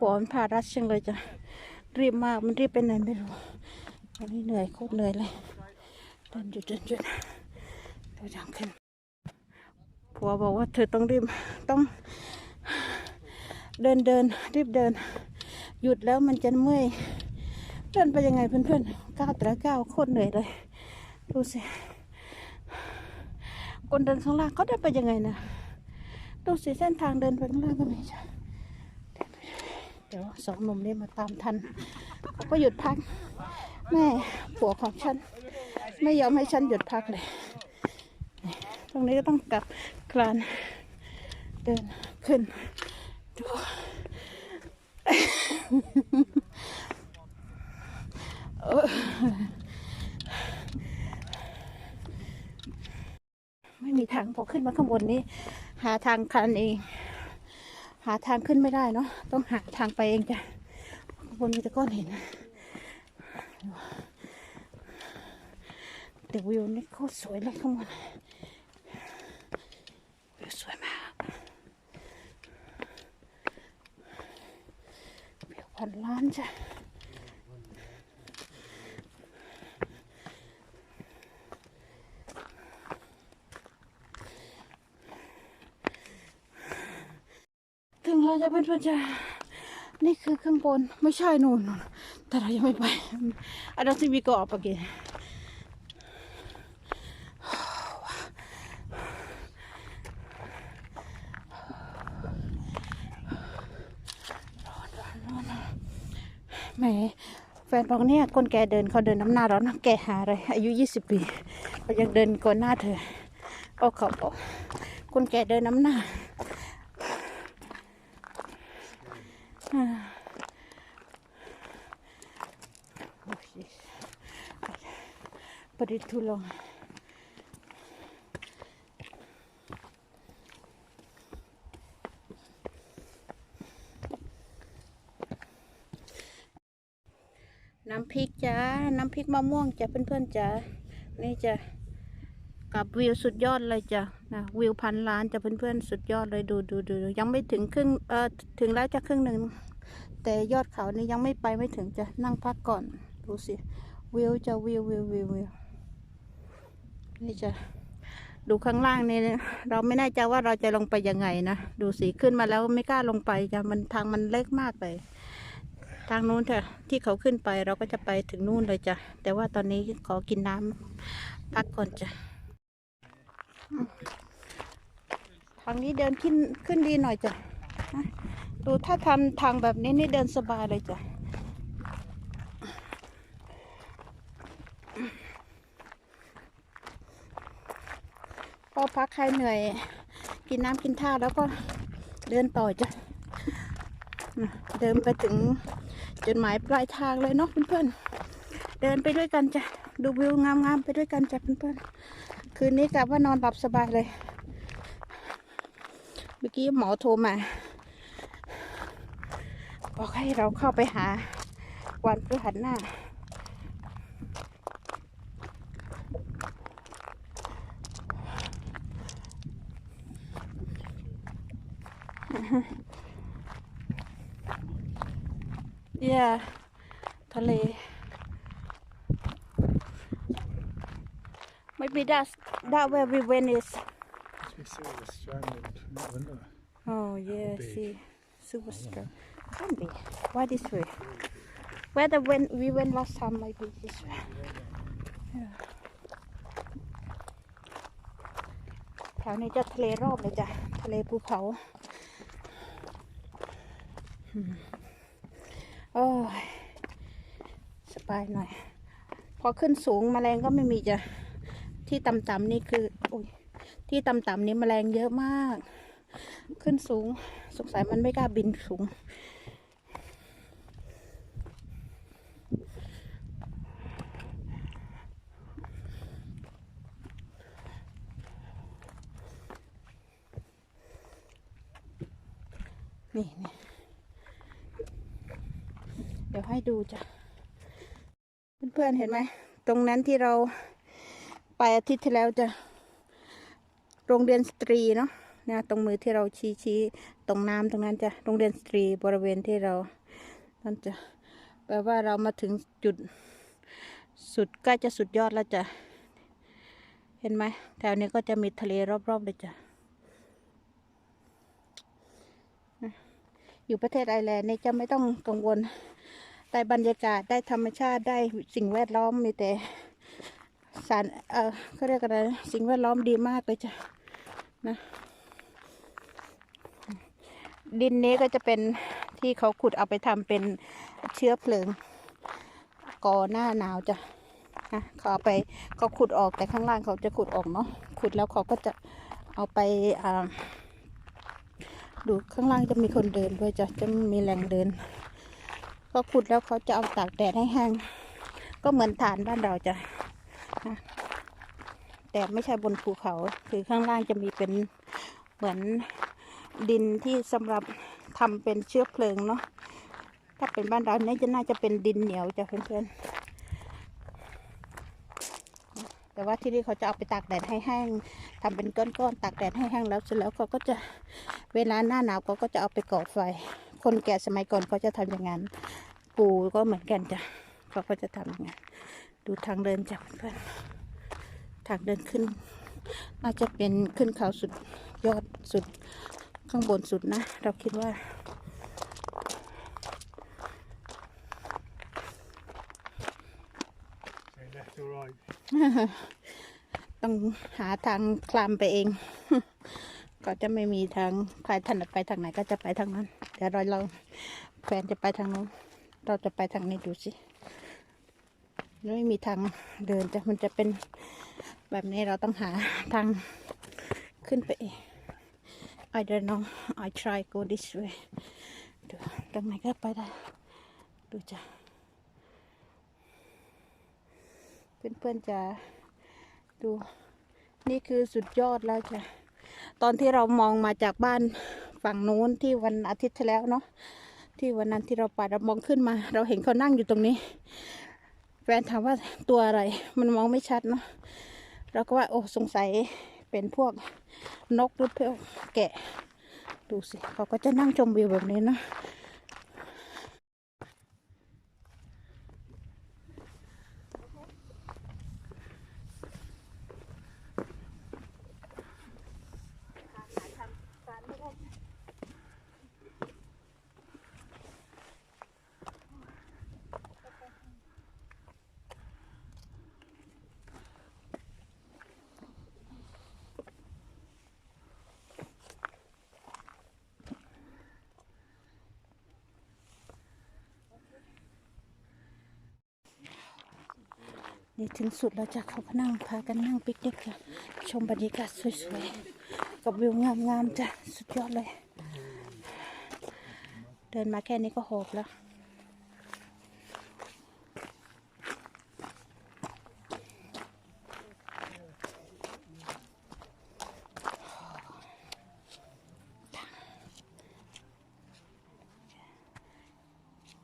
ผัวมันพารัดจังเลยจ้ะรีบมากมันรีบไปไหนไม่รู้วันนี้เหนื่อยโคตรเหนื่อยเลยเดินหยุดเดินหยุดเดินทางขึ้นผัวบอกว่าเธอต้องรีบต้องเดินเดินรีบเดิน หยุดแล้วมันจะเมื่อยเดินไปยังไงเพื่อนๆก้าวแต่ละก้าวโคตรเหนื่อยเลย ดูสิคนเดินข้างล่างเขาเดินไปยังไงนะดูสิเส้นทางเดินไปข้างล่างก็ไม่ใช่ เดี๋ยวสองหนุ่มนี่มาตามทันเขาก็หยุดพักแม่ผัวของฉัน ไม่ยอมให้ฉันหยุดพักเลย ตรงนี้ก็ต้องกลับคลานเดินขึ้นดูเอไม่มีทางพอขึ้นมาข้างบนนี้ หาทางคลานเองาทางขึ้นไม่ได้เนาะต้องหาทางไปเองจ้ะบนมีตะก้อนเห็นแต่วิวนี่โคตรสวยเลยข้างบนวิวสวยมากวิวพันล้านจ้ะ ถึงแล้วจะเป็นเพื่อนๆจะนี่คือข้างบนไม่ใช่นู่นนู่นแต่เรายังไม่ไป I don't think we go up again แหมแฟนบอกเนี่ยคนแกเดินเขาเดินน้ำหน้าเรานแกหาอะไรอายุยี่สิบปีเขายังเดินก่อนหน้าเธอโอ้เขาบอกคนแกเดินน้ำหน้า Oh, jeez. But it too long. น้ำพริกจ้า น้ำพริกมะม่วงจ้ะเพื่อนๆจ้านี่จะกับวิวสุดยอดเลยจ้ะนะวิวพันล้านจ้ะเพื่อนๆสุดยอดเลยดูดูดูดูยังไม่ถึงครึ่งเออถึงแล้วจะครึ่งหนึ่งแต่ยอดเขานี่ยังไม่ไปไม่ถึงจะนั่งพักก่อนดูสิวิวจะวิววิววิววิว นี่จะดูข้างล่างนี่เราไม่แน่ใจว่าเราจะลงไปยังไงนะ ดูสิขึ้นมาแล้วไม่กล้าลงไปจ้ะมันทางมันเล็กมากเลยทางนู้นเถอะที่เขาขึ้นไปเราก็จะไปถึงนู่นเลยจ้ะแต่ว่าตอนนี้ขอกินน้ำพักก่อนจ้ะทางนี้เดินขึ้นขึ้นดีหน่อยจ้ะดูถ้าทำทางแบบนี้นี่เดินสบายเลยจ้ะ พอพักใครเหนื่อย กินน้ำกินท่าแล้วก็เดินต่อจ้ะเดินไปถึงจุดหมายปลายทางเลยเนาะเพื่อนๆ เดินไปด้วยกันจ้ะ ดูวิวงามๆไปด้วยกันจ้ะเพื่อนๆ คืนนี้กะว่านอนหลับสบายเลย เมื่อกี้หมอโทรมา บอกให้เราเข้าไปหาวันพฤหัสหน้า เย่ทะเล maybe that's that where we went is We see the stranded in the winter. oh yeah Big. see super strong can be why this way where the when we went last time might be this way Yeah. แถวนี้จะทะเลรอบเลยจ้ะ ทะเลภูเขาอืม โอ้ยสบายหน่อย พอขึ้นสูงแมลงก็ไม่มีจะที่ต่ำๆนี่คืออยที่ต่ำๆนี้แมลงเยอะมาก ขึ้นสูงสงสัยมันไม่กล้าบินสูงนี่นี่ ดี๋ยวให้ดูจ้ะ เพื่อนๆเห็นไหม ตรงนั้นที่เราไปอาทิตย์ที่แล้วจะโรงเรียนสตรีเนาะนะตรงมือที่เราชี้ชี้ตรงน้ำตรงนั้นจะโรงเรียนสตรีบริเวณที่เรานั่นจะแปลว่าเรามาถึงจุดสุดใกล้จะสุดยอดแล้วจ้ะเห็นไหมแถวนี้ก็จะมีทะเลรอบๆเลยจ้ะนะอยู่ประเทศไอร์แลนด์นี่จะไม่ต้องกังวล ได้บรรยากาศได้ธรรมชาติได้สิ่งแวดล้อมมีแต่สารเออเขาเรียกอะไรสิ่งแวดล้อมดีมากเลยจ้ะนะดินนี้ก็จะเป็นที่เขาขุดเอาไปทำเป็นเชื้อเพลิงก่อหน้าหนาวจ้ะนะเขาเอาไปเขาขุดออกแต่ข้างล่างเขาจะขุดออกเนาะขุดแล้วเขาก็จะเอาไปอ่าดูข้างล่างจะมีคนเดินด้วยจ้ะจะมีแหล่งเดิน ก็ขุดแล้วเขาจะเอาตากแดดให้แห้ง ก็เหมือนฐานบ้านเราจะนะแต่ไม่ใช่บนภูเขาคือข้างล่างจะมีเป็นเหมือนดินที่สำหรับทำเป็นเชื้อเพลิงเนาะถ้าเป็นบ้านเราเนี่ยจะน่าจะเป็นดินเหนียวจ้ะเพื่อนๆแต่ว่าที่นี่เขาจะเอาไปตากแดดให้แห้งทำเป็นก้อนๆตากแดดให้แห้งแล้วเสร็จแล้วเขาก็จะเวลาหน้าหนาวเขาก็จะเอาไปก่อไฟ คนแก่สมัยก่อนเขาจะทำอย่างนั้นปู่ก็เหมือนกันจ้ะเขาก็จะทำอย่างนั้นดูทางเดินจ้ะเพื่อนๆทางเดินขึ้น น่าจะเป็นขึ้นเขาสุดยอดสุดข้างบนสุดนะ เราคิดว่า Okay, left or right? ต้องหาทางคลามไปเอง ก็จะไม่มีทางใครถนัดไปทางไหนก็จะไปทางนั้น เดี๋ยวเราเราแฟนจะไปทางนู้นเราจะไปทางนี้ดูสิไม่มีทางเดินแต่มันจะเป็นแบบนี้เราต้องหาทางขึ้นไปเอง I don't know I try go this way ดูตรงไหนก็ไปได้ ดูจ้ะเพื่อนๆจะดูนี่คือสุดยอดแล้วจ้ะตอนที่เรามองมาจากบ้าน ฝั่งนู้นที่วันอาทิตย์ที่แล้วเนาะที่วันนั้นที่เราไปเรามองขึ้นมา เราเห็นเขานั่งอยู่ตรงนี้ แฟนถามว่าตัวอะไร มันมองไม่ชัดเนาะเราก็ว่าโอ้สงสัยเป็นพวกนกหรือพวกแกะ ดูสิเขาก็จะนั่งชมวิวแบบนี้เนาะ นี่ถึงสุดแล้วจ้ะเขาก็นั่งพากันนั่งปิกนิกจ้ะชมบรรยากาศสวยๆ กับวิวงามๆจ้ะสุดยอดเลย เดินมาแค่นี้ก็หอบแล้ว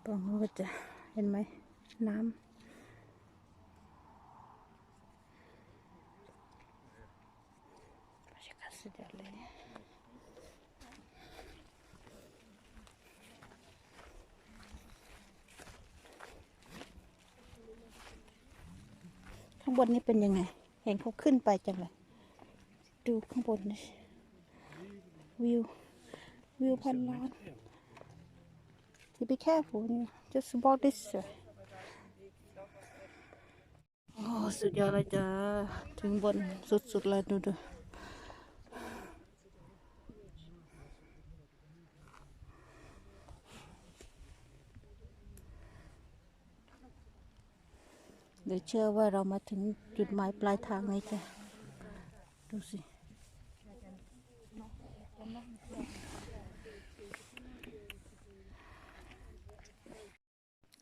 ตรงนู้นก็จะเห็นไหมน้ำ บรรยากาศสุดยอดเลย ข้างบนนี่เป็นยังไง เห็นเขาขึ้นไปจังเลย ดูข้างบนนี่วิว วิวพันล้าน You be careful just walk this way โอ้สุดยอดเลยจ้าถึงบนสุดๆเลยดูดู เดี๋ยวเชื่อว่าเรามาถึงจุดหมายปลายทางเลยจ้ะ ดูสิ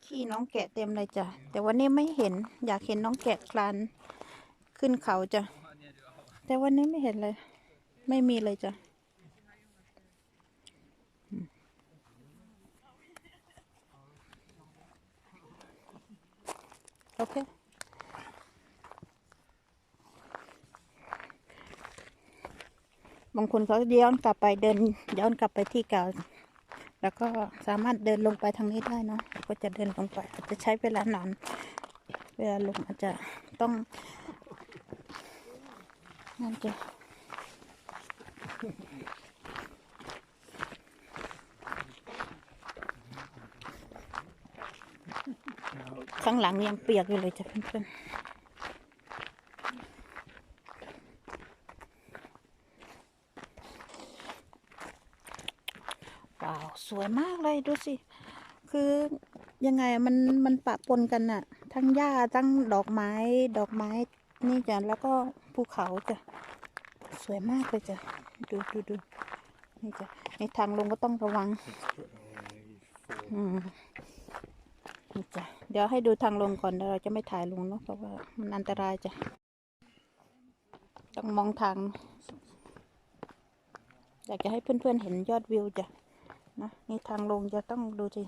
ขี้น้องแกะเต็มเลยจ้ะ แต่วันนี้ไม่เห็น อยากเห็นน้องแกะคลานขึ้นเขาจ้ะ แต่วันนี้ไม่เห็นเลย ไม่มีเลยจ้ะโอเค บางคนเขาย้อนกลับไปเดินย้อนกลับไปที่เก่า แล้วก็สามารถเดินลงไปทางนี้ได้เนาะก็จะเดินลงไปอาจจะใช้เวลานานเวลาลงอาจจะต้องนั่นจะข้างหลังยังเปียกอยู่เลยจ้ะเพื่อนๆว้า วสวยมากเลยดูสิ คือยังไงมันมันปะปนกันอะทั้งหญ้าทั้งดอกไม้ดอกไม้นี่จ้ะแล้วก็ภูเขาจ้ะสวยมากเลยจ้ะดูดูดูนี่จ้ะในทางลงก็ต้องระวังอืมนี่จ้ะเดี๋ยวให้ดูทางลงก่อนเดี๋ยวเราจะไม่ถ่ายลงเนาะเพราะว่ามันอันตรายจ้ะต้องมองทางอยากจะให้เพื่อนๆเห็นยอดวิวจ้ะ นะนี่ทางลงจะต้องดูสิ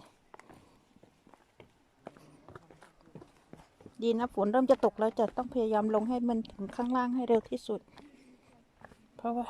ดีนะฝนเริ่มจะตกแล้วจะต้องพยายามลงให้มันถึงข้างล่างให้เร็วที่สุด เพราะว่า